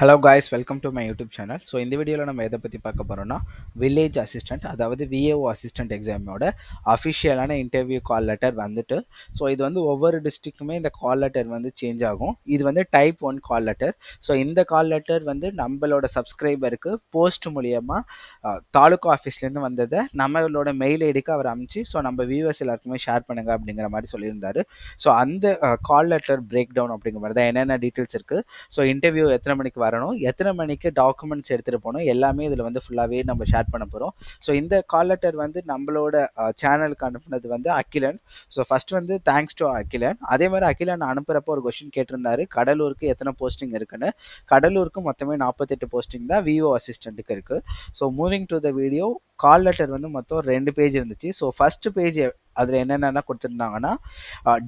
Hello guys welcome to my YouTube channel so இந்த வீடியோவில் நம்ம எதை பற்றி பார்க்க போகிறோம்னா வில்லேஜ் அசிஸ்டன்ட் அதாவது விஏஓ அசிஸ்டன்ட் எக்ஸாமோட அஃபிஷியலான இன்டர்வியூ கால் லெட்டர் வந்துட்டு ஸோ இது வந்து ஒவ்வொரு டிஸ்ட்ரிக்ட்டுமே இந்த கால் லெட்டர் வந்து சேஞ்ச் ஆகும். இது வந்து type one call letter so இந்த கால் லெட்டர் வந்து நம்மளோட சப்ஸ்கிரைபருக்கு போஸ்ட் மூலியமாக தாலுக்கா ஆஃபீஸ்லேருந்து வந்ததை நம்மளோட மெயில் ஐடிக்கு அவர் அனுப்பிச்சு ஸோ நம்ம வியூவர்ஸ் எல்லாருக்குமே ஷேர் பண்ணுங்க அப்படிங்கிற மாதிரி சொல்லியிருந்தார். ஸோ அந்த கால் லெட்டர் பிரேக் டவுன் அப்படிங்கிற மாதிரி தான் என்னென்ன டீட்டெயில்ஸ் இருக்குது ஸோ இன்டர்வியூ எத்தனை மணிக்கு வரணும். எத்தனை மணிக்கு டாக்குமெண்ட்ஸ் எடுத்துகிட்டு போகணும் எல்லாமே இதில் வந்து ஃபுல்லாகவே நம்ம ஷேர் பண்ண போகிறோம் ஸோ இந்த கால் லெட்டர் வந்து நம்மளோட சேனலுக்கு அனுப்புனது வந்து அகிலன். ஸோ ஃபஸ்ட் வந்து தேங்க்ஸ் டு அகிலன். அதே மாதிரி அகிலன் அனுப்புகிறப்போ ஒரு கொஸ்டின் கேட்டிருந்தாரு. கடலூருக்கு எத்தனை போஸ்டிங் இருக்குன்னு. கடலூருக்கு மொத்தமே நாற்பத்தெட்டு போஸ்டிங் தான் விஓ அசிஸ்டண்ட்டுக்கு இருக்குது so moving to the video call letter வந்து மொத்தம் ரெண்டு பேஜ் இருந்துச்சு. ஸோ ஃபர்ஸ்ட் பேஜ் அதில் என்னென்ன கொடுத்துருந்தாங்கன்னா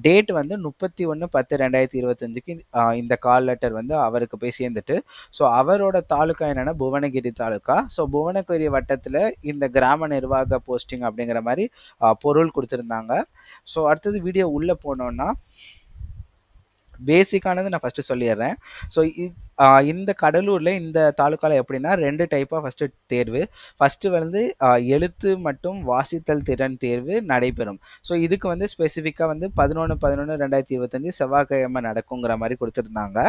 டேட் வந்து முப்பத்தி ஒன்று பத்து ரெண்டாயிரத்தி இருபத்தஞ்சுக்கு இந்த கால் லெட்டர் வந்து அவருக்கு போய் சேர்ந்துட்டு ஸோ அவரோட தாலுக்கா என்னென்னா புவனகிரி தாலுக்கா ஸோ புவனகிரி வட்டத்தில் இந்த கிராம நிர்வாக போஸ்டிங் அப்படிங்கிற மாதிரி பொருள் கொடுத்துருந்தாங்க. ஸோ அடுத்தது வீடியோ உள்ளே போனோன்னா பேசிக்கானது நான் ஃபஸ்ட்டு சொல்லிடுறேன். ஸோ இந்த கடலூரில் இந்த தாலுக்காவில் எப்படின்னா ரெண்டு டைப்பாக ஃபஸ்ட்டு தேர்வு. ஃபஸ்ட்டு வந்து எழுத்து மற்றும் வாசித்தல் திறன் தேர்வு நடைபெறும். ஸோ இதுக்கு வந்து ஸ்பெசிஃபிக்காக வந்து பதினொன்று பதினொன்று ரெண்டாயிரத்தி இருபத்தஞ்சி செவ்வாய்க்கிழமை நடக்குங்கிற மாதிரி கொடுத்துருந்தாங்க.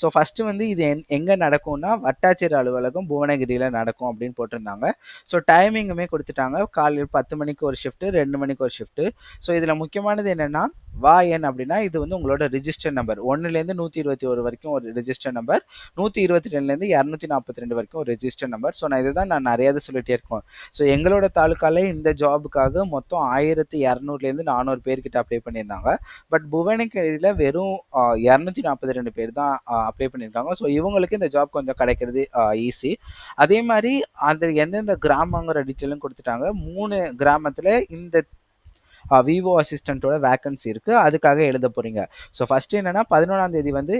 ஸோ ஃபஸ்ட்டு வந்து இது எங் எங்கே நடக்கும்னா வட்டாட்சியர் அலுவலகம் புவனகிரியில் நடக்கும் அப்படின்னு போட்டிருந்தாங்க. ஸோ டைமிங்குமே கொடுத்துட்டாங்க. காலையில் பத்து மணிக்கு ஒரு ஷிஃப்ட்டு ரெண்டு மணிக்கு ஒரு ஷிஃப்ட்டு ஸோ இதில் முக்கியமானது என்னென்னா வா என் அப்படின்னா இது வந்து உங்களோட ரிஜிஸ்டர் நம்பர் ஒன்றுலேருந்து நூற்றி இருபத்தி ஒரு வரைக்கும் ஒரு ரிஜிஸ்டர் நம்பர் நூற்றி இருபத்தி ரெண்டுலேருந்து இரநூத்தி நாற்பத்தி ரெண்டு வரைக்கும் ஒரு ரெஜிஸ்டர் நம்பர் ஸோ நான் இதை தான் நான் நிறையா சொல்லிட்டே இருக்கோம். ஸோ எங்களோட தாலுக்கால இந்த ஜாபுக்காக மொத்தம் ஆயிரத்தி இரநூறுலேருந்து நானூறு பேர்கிட்ட அப்ளை பண்ணியிருந்தாங்க. பட் புவனகிரியில் வெறும் இரநூத்தி நாற்பத்தி ரெண்டு பேர் தான் அப்ளை பண்ணியிருக்காங்க. ஸோ இவங்களுக்கு இந்த ஜாப் கொஞ்சம் கிடைக்கிறது ஈஸி அதே மாதிரி அது எந்தெந்த கிராமங்கிற டீட்டெயிலும் கொடுத்துட்டாங்க. மூணு கிராமத்தில் இந்த விவோ அசிஸ்டண்ட்டோட வேக்கன்சி இருக்குது அதுக்காக எழுத போகிறீங்க ஸோ ஃபஸ்ட்டு என்னென்னா பதினொன்றாம் தேதி வந்து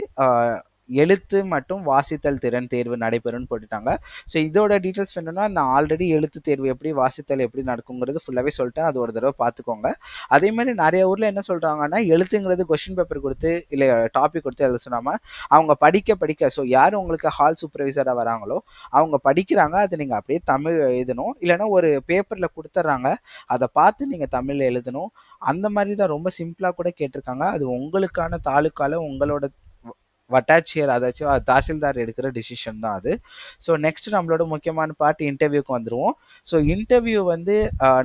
எழுத்து மற்றும் வாசித்தல் திறன் தேர்வு நடைபெறும்னு போட்டுட்டாங்க. ஸோ இதோட டீட்டெயில்ஸ் வேணும்னா நான் ஆல்ரெடி எழுத்து தேர்வு எப்படி வாசித்தல் எப்படி நடக்குங்கிறது ஃபுல்லாகவே சொல்லிட்டேன். அது ஒரு தடவை பார்த்துக்கோங்க. அதே மாதிரி நிறைய ஊரில் என்ன சொல்கிறாங்கன்னா எழுத்துங்கிறது கொஷின் பேப்பர் கொடுத்து இல்லை டாபிக் கொடுத்து எழுத சொன்னாமல் அவங்க படிக்க படிக்க ஸோ யார் உங்களுக்கு ஹால் சூப்பர்வைசராக வராங்களோ அவங்க படிக்கிறாங்க அதை நீங்கள் அப்படியே தமிழ் எழுதணும். இல்லைன்னா ஒரு பேப்பரில் கொடுத்துட்றாங்க அதை பார்த்து நீங்கள் தமிழில் எழுதணும். அந்த மாதிரி தான் ரொம்ப சிம்பிளாக கூட கேட்டிருக்காங்க. அது உங்களுக்கான தாலுக்கால உங்களோட வட்டாட்சியர் அதாச்சும் தாசில்தார் எடுக்கிற டிசிஷன் தான் அது. ஸோ நெக்ஸ்ட் நம்மளோட முக்கியமான பார்ட் இன்டர்வியூக்கு வந்துடுவோம் ஸோ இன்டர்வியூ வந்து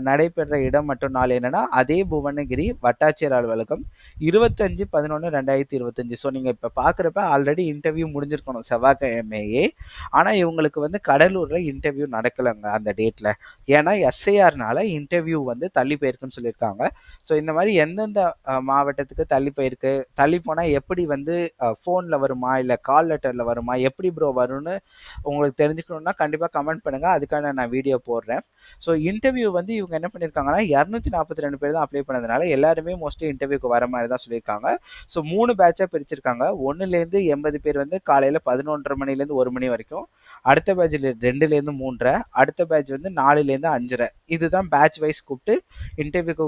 நடைபெற இடம் மற்றும் நாள் என்னன்னா அதே புவனகிரி வட்டாட்சியர் அலுவலகம் இருபத்தஞ்சு பதினொன்று ரெண்டாயிரத்தி இருபத்தஞ்சு. ஸோ நீங்கள் இப்போ பார்க்குறப்ப ஆல்ரெடி இன்டர்வியூ முடிஞ்சிருக்கணும் செவ்வாய்க்கிழமையே. ஆனால் இவங்களுக்கு வந்து கடலூரில் இன்டர்வியூ நடக்கலைங்க அந்த டேட்டில் ஏன்னா எஸ்ஐஆர்னால இன்டர்வியூ வந்து தள்ளி போயிருக்குன்னு சொல்லியிருக்காங்க. ஸோ இந்த மாதிரி எந்தெந்த மாவட்டத்துக்கு தள்ளி போயிருக்கு தள்ளி போனால் எப்படி வந்து ஃபோனில் வருமா? இல்லை கால் லெட்டரில் வருமா? எப்படி ப்ரோ வரும்னு உங்களுக்கு தெரிஞ்சுக்கணுன்னா கண்டிப்பாக கமெண்ட் பண்ணுங்கள் அதுக்கான நான் வீடியோ போடுறேன். ஸோ இன்டர்வியூ வந்து இவங்க என்ன பண்ணியிருக்காங்கன்னா இரநூத்தி நாற்பத்தி ரெண்டு பேர் தான் அப்ளை பண்ணதுனால எல்லாருமே மோஸ்ட்லி இன்டர்வியூக்கு வர மாதிரி தான் சொல்லியிருக்காங்க. ஸோ மூணு பேட்சாக பிரிச்சிருக்காங்க. ஒன்றுலேருந்து எண்பது பேர் வந்து காலையில் பதினொன்றரை மணிலேருந்து ஒரு மணி வரைக்கும். அடுத்த பேட்சில் ரெண்டுலேருந்து மூன்றரை அடுத்த பேட்ச் வந்து நாலுலேருந்து அஞ்சரை. இதுதான் பேட்ச் வைஸ் கூப்பிட்டு இன்டர்வியூக்கு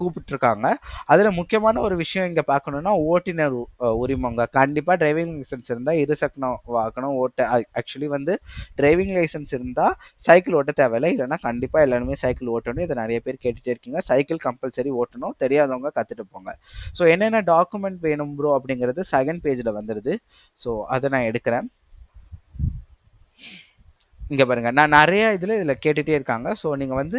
கூப்பிட்டுருக்காங்க. அதில் முக்கியமான ஒரு விஷயம் இங்கே பார்க்கணுன்னா ஓட்டுநர் உரிமங்க. கண்டிப்பாக டிரைவிங் லைசன்ஸ் இருந்தால் இருசக்கரம் வாகனம் ஓட்ட ஆக்சுவலி வந்து டிரைவிங் லைசன்ஸ் இருந்தால் சைக்கிள் ஓட்ட தேவையில்லை. இல்லைனா கண்டிப்பாக எல்லாருமே சைக்கிள் ஓட்டணும். இதை நிறைய பேர் கேட்டுகிட்டே இருக்கீங்க. சைக்கிள் கம்பல்சரி ஓட்டணும். தெரியாதவங்க கற்றுட்டு போங்க. ஸோ என்னென்ன டாக்குமெண்ட் வேணும் ப்ரோ அப்படிங்கிறது செகண்ட் பேஜில் வந்துடுது ஸோ அதை நான் எடுக்கிறேன். இங்கே பாருங்கள் நான் நிறைய இதில் இதில் கேட்டுகிட்டே இருக்காங்க. ஸோ நீங்கள் வந்து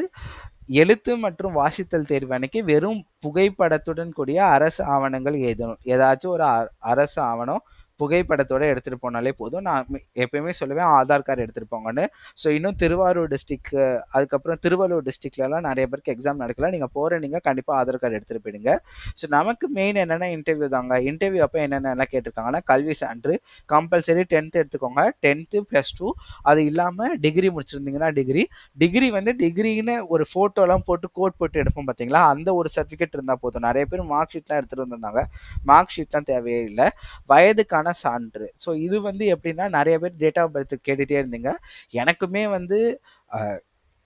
எழுத்து மற்றும் வாசித்தல் தேர்வு அன்னைக்கு வெறும் புகைப்படத்துடன் கூடிய அரசு ஆவணங்கள் எழுதணும். ஏதாச்சும் ஒரு அரசு ஆவணம் புகைப்படத்தோட எடுத்துகிட்டு போனாலே போதும். நான் எப்பயுமே சொல்லுவேன் ஆதார் கார்டு எடுத்துகிட்டு போங்கன்னு. ஸோ இன்னும் திருவாரூர் டிஸ்ட்ரிக்கு அதுக்கப்புறம் திருவள்ளூர் டிஸ்ட்ரிக்ட்லலாம் நிறைய பேருக்கு எக்ஸாம் நடக்கல. நீங்கள் போகிற நீங்கள் கண்டிப்பாக ஆதார் கார்டு எடுத்துகிட்டு போயிடுங்க. ஸோ நமக்கு மெயின் என்னென்னா இன்டர்வியூ தாங்க. இன்டர்வியூ அப்போ என்னென்னலாம் கேட்டிருக்காங்கன்னா கல்வி சான்று கம்பல்சரி டென்த்து எடுத்துக்கோங்க. டென்த்து ப்ளஸ் டூ அது இல்லாமல் டிகிரி முடிச்சிருந்தீங்கன்னா டிகிரி டிகிரி வந்து டிகிரின்னு ஒரு ஃபோட்டோலாம் போட்டு கோட் போட்டு எடுப்போம் பார்த்தீங்களா அந்த ஒரு சர்டிஃபிகேட் இருந்தால் போதும். நிறைய பேர் மார்க் ஷீட்லாம் எடுத்துகிட்டு வந்திருந்தாங்க. மார்க் ஷீட்லாம் தேவையே இல்லை. வயதுக்கான சான்று. ஸோ இது வந்து எப்படின்னா நிறைய பேர் டேட் ஆஃப் பர்த் கேட்டுகிட்டே இருந்தீங்க. எனக்குமே வந்து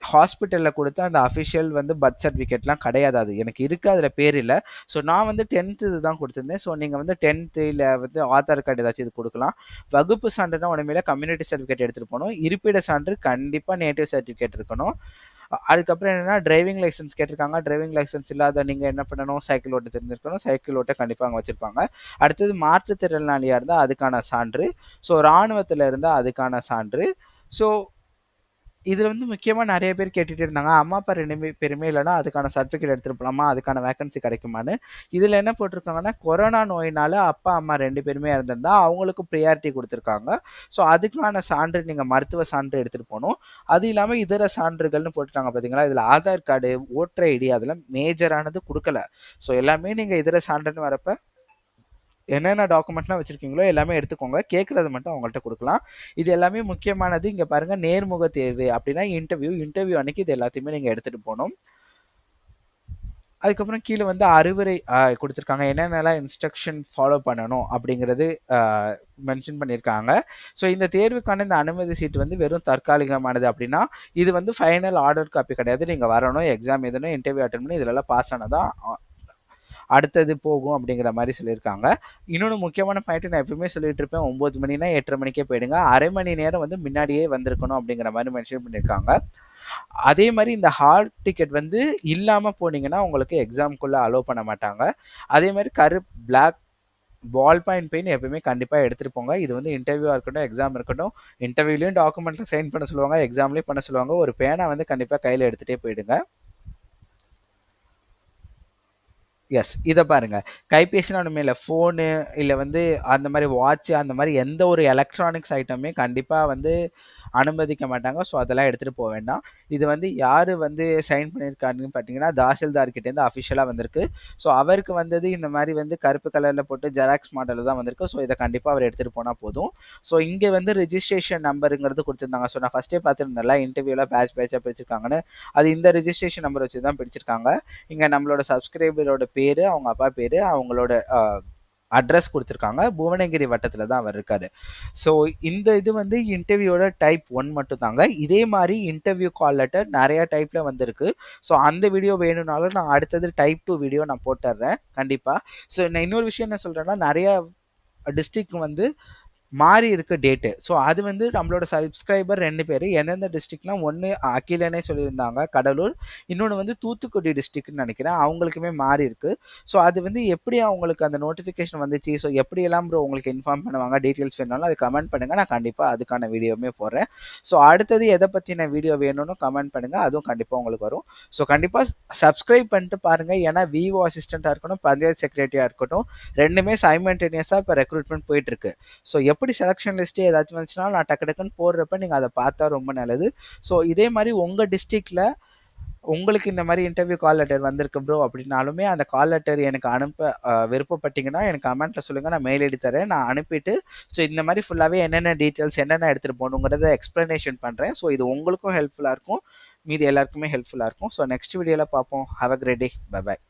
ஹாஸ்பிட்டலில் கொடுத்த அந்த அஃபிஷியல் வந்து பர்த் சர்டிஃபிகேட்லாம் கிடையாது அது. எனக்கு இருக்குது அதில் பேர் இல்லை. ஸோ நான் வந்து டென்த்து இது தான் கொடுத்துருந்தேன். ஸோ நீங்கள் வந்து டென்த்து இல்லை வந்து ஆதார் கார்டு ஏதாச்சும் இது கொடுக்கலாம். வகுப்பு சான்றுனா உடனே கம்யூனிட்டி சர்டிஃபிகேட் எடுத்துகிட்டு போகணும். இருப்பிட சான்று கண்டிப்பாக நேட்டிவ் சர்டிஃபிகேட் இருக்கணும். அதுக்கப்புறம் என்னன்னா டிரைவிங் லைசன்ஸ் கேட்டிருக்காங்க. டிரைவிங் லைசன்ஸ் இல்லாத நீங்கள் என்ன பண்ணணும்? சைக்கிள் ஓட்ட தெரிஞ்சிருக்கணும். சைக்கிள் ஓட்ட கண்டிப்பாக அங்கே வச்சுருப்பாங்க. அடுத்தது மாற்றுத்திறனாளியாக இருந்தால் அதுக்கான சான்று. ஸோ இராணுவத்தில் இருந்தால் அதுக்கான சான்று. ஸோ இதில் வந்து முக்கியமாக நிறைய பேர் கேட்டுகிட்டே இருந்தாங்க. அம்மா அப்பா ரெண்டு பேருமே இல்லைனா அதுக்கான சர்டிஃபிகேட் எடுத்துகிட்டு போகலாமா அதுக்கான வேகன்சி கிடைக்குமான்னு. இதில் என்ன போட்டிருக்காங்கன்னா கொரோனா நோயினால் அப்பா அம்மா ரெண்டு பேருமே இருந்திருந்தா அவங்களுக்கு ப்ரியாரிட்டி கொடுத்துருக்காங்க. ஸோ அதுக்கான சான்று நீங்கள் மருத்துவ சான்று எடுத்துகிட்டு போகணும். அது இல்லாமல் இதர சான்றுகள்னு போட்டுட்டாங்க பார்த்தீங்களா இதில் ஆதார் கார்டு ஓட்டர் ஐடி அதெல்லாம் மேஜரானது கொடுக்கல. ஸோ எல்லாமே நீங்கள் இதர சான்றுன்னு வரப்போ என்னென்ன டாக்குமெண்ட்லாம் வச்சுருக்கீங்களோ எல்லாமே எடுத்துக்கோங்க. கேட்குறது மட்டும் அவங்கள்ட்ட கொடுக்கலாம். இது எல்லாமே முக்கியமானது இங்கே பாருங்கள் நேர்முக தேர்வு அப்படின்னா இன்டர்வியூ இன்டர்வியூ அன்னைக்கு இது எல்லாத்தையுமே நீங்கள் எடுத்துகிட்டு போகணும். அதுக்கப்புறம் கீழே வந்து அறிவுரை கொடுத்துருக்காங்க. என்னென்னலாம் இன்ஸ்ட்ரக்ஷன் ஃபாலோ பண்ணணும் அப்படிங்கிறது மென்ஷன் பண்ணியிருக்காங்க. ஸோ இந்த தேர்வுக்கான இந்த அனுமதி சீட் வந்து வெறும் தற்காலிகமானது அப்படின்னா இது வந்து ஃபைனல் ஆர்டர் காப்பி கிடையாது. நீங்கள் வரணும் எக்ஸாம் எதுனா இன்டர்வியூ அட்டன் பண்ணி இதிலெல்லாம் பாஸ் ஆனதான் அடுத்தது போகும் அப்படிங்கிற மாதிரி சொல்லியிருக்காங்க. இன்னொன்று முக்கியமான பாயிண்ட் நான் எப்பவுமே சொல்லிட்டு இருப்பேன் ஒம்பது மணினா எட்டரை மணிக்கே போயிடுங்க. அரை மணி நேரம் வந்து முன்னாடியே வந்திருக்கணும் அப்படிங்கிற மாதிரி மென்ஷன் பண்ணியிருக்காங்க. அதே மாதிரி இந்த ஹால் டிக்கெட் வந்து இல்லாமல் போனீங்கன்னா உங்களுக்கு எக்ஸாம்குள்ளே அலோவ் பண்ண மாட்டாங்க. அதே மாதிரி கரு பிளாக் பால் பாயிண்ட் பெயின் எப்பயுமே கண்டிப்பாக எடுத்துகிட்டு போங்க. இது வந்து இன்டர்வியூவாக இருக்கட்டும் எக்ஸாம் இருக்கட்டும் இன்டர்வியூலையும் டாக்குமெண்ட்டில் சைன் பண்ண சொல்லுவாங்க எக்ஸாம்லேயும் பண்ண சொல்லுவாங்க. ஒரு பேனை வந்து கண்டிப்பாக கையில் எடுத்துகிட்டே போயிடுங்க. எஸ் இதை பாருங்கள் கைபேசினா ஒன்றுமே இல்லை. ஃபோனு இல்லை வந்து அந்த மாதிரி வாட்ச்சு அந்த மாதிரி எந்த ஒரு எலக்ட்ரானிக்ஸ் ஐட்டமே கண்டிப்பாக வந்து அனுமதிக்க மாட்டாங்க. ஸோ அதெல்லாம் எடுத்துகிட்டு போக வேண்டாம். இது வந்து யார் வந்து சைன் பண்ணியிருக்காருன்னு பார்த்தீங்கன்னா தாசில்தார்கிட்டேருந்து அஃபிஷியலாக வந்திருக்கு. ஸோ அவருக்கு வந்தது இந்த மாதிரி வந்து கருப்பு கலரில் போட்டு ஜெராக்ஸ் மாடலில் தான் வந்திருக்கு. ஸோ இதை கண்டிப்பாக அவர் எடுத்துகிட்டு போனால் போதும். ஸோ இங்கே வந்து ரிஜிஸ்ட்ரேஷன் நம்பருங்கிறது கொடுத்துருந்தாங்க. ஸோ நான் ஃபஸ்ட்டே பார்த்துருந்தேன்ல இன்டர்வியூவில் பேட்ச் பேட்சாக பிடிச்சிருக்காங்கன்னு அது இந்த ரிஜிஸ்ட்ரேஷன் நம்பர் வச்சு தான் பிடிச்சிருக்காங்க இங்கே நம்மளோட சப்ஸ்கிரைபரோட பேர் அவங்க அப்பா பேர் அவங்களோட அட்ரஸ் கொடுத்துருக்காங்க. புவனகிரி வட்டத்தில் தான் அவர் இருக்காரு. ஸோ இந்த இது வந்து இன்டர்வியூட டைப் ஒன் மட்டும் தாங்க இதே மாதிரி இன்டர்வியூ கால் லெட்டர் நிறைய டைப்பில் வந்திருக்கு. ஸோ அந்த வீடியோ வேணும்னாலும் நான் அடுத்தது டைப் டூ வீடியோ நான் போட்டுடுறேன் கண்டிப்பாக ஸோ நான் இன்னொரு விஷயம் என்ன சொல்கிறேன்னா நிறைய டிஸ்ட்ரிக் வந்து மாறி இருக்க டேட்டு ஸோ அது வந்து நம்மளோட சப்ஸ்கிரைபர் ரெண்டு பேர். எந்தெந்த டிஸ்ட்ரிக்ட்லாம் ஒன்று அகிலனே சொல்லியிருந்தாங்க கடலூர். இன்னொன்று வந்து தூத்துக்குடி டிஸ்ட்ரிக்ட்னு நினைக்கிறேன். அவங்களுக்குமே மாறி இருக்கு. ஸோ அது வந்து எப்படி அவங்களுக்கு அந்த நோட்டிஃபிகேஷன் வந்துச்சு? ஸோ எப்படியெல்லாம் ப்ரோ உங்களுக்கு இன்ஃபார்ம் பண்ணுவாங்க? டீட்டெயில்ஸ் வேணாலும் அது கமெண்ட் பண்ணுங்கள் நான் கண்டிப்பாக அதுக்கான வீடியோவுமே போடுறேன். ஸோ அடுத்தது எதை பற்றின வீடியோ வேணும்னு கமெண்ட் பண்ணுங்கள் அதுவும் கண்டிப்பாக உங்களுக்கு வரும். ஸோ கண்டிப்பாக சப்ஸ்கிரைப் பண்ணிட்டு பாருங்கள் ஏன்னா விவோ அசிஸ்டண்ட்டாக இருக்கட்டும் பஞ்சாயத்து செக்ரட்டரியாக இருக்கட்டும். ரெண்டுமே சைமன்டேனியஸாக இப்போ ரெக்ரூட்மெண்ட் போயிட்டுருக்கு ஸோ எப்படி செலெக்ஷன் லிஸ்ட்டு ஏதாச்சும் வந்துச்சுன்னா நான் டக்கு டக்குன்னு போடுறப்ப நீங்கள் அதை பார்த்தா ரொம்ப நல்லது. ஸோ இதே மாதிரி உங்கள் டிஸ்ட்ரிக்டில் உங்களுக்கு இந்த மாதிரி இன்டர்வியூ கால் லெட்டர் வந்திருக்கு ப்ரோ அப்படின்னாலுமே அந்த கால் லெட்டர் எனக்கு அனுப்ப விருப்பப்பட்டீங்கன்னா எனக்கு கமெண்ட்டில் சொல்லுங்கள் நான் மெயில் எடுத்துறேன். நான் அனுப்பிட்டு ஸோ இந்த மாதிரி ஃபுல்லாகவே என்னென்ன டீட்டெயில்ஸ் என்னென்ன எடுத்துகிட்டு போகணுங்கிறத எக்ஸ்ப்ளனேஷன் பண்ணுறேன் ஸோ இது உங்களுக்கும் ஹெல்ப்ஃபுல்லாக இருக்கும். மீதி எல்லாருக்குமே ஹெல்ப்ஃபுல்லாக இருக்கும். ஸோ நெக்ஸ்ட் வீடியோவில் பார்ப்போம். Have a great day bye bye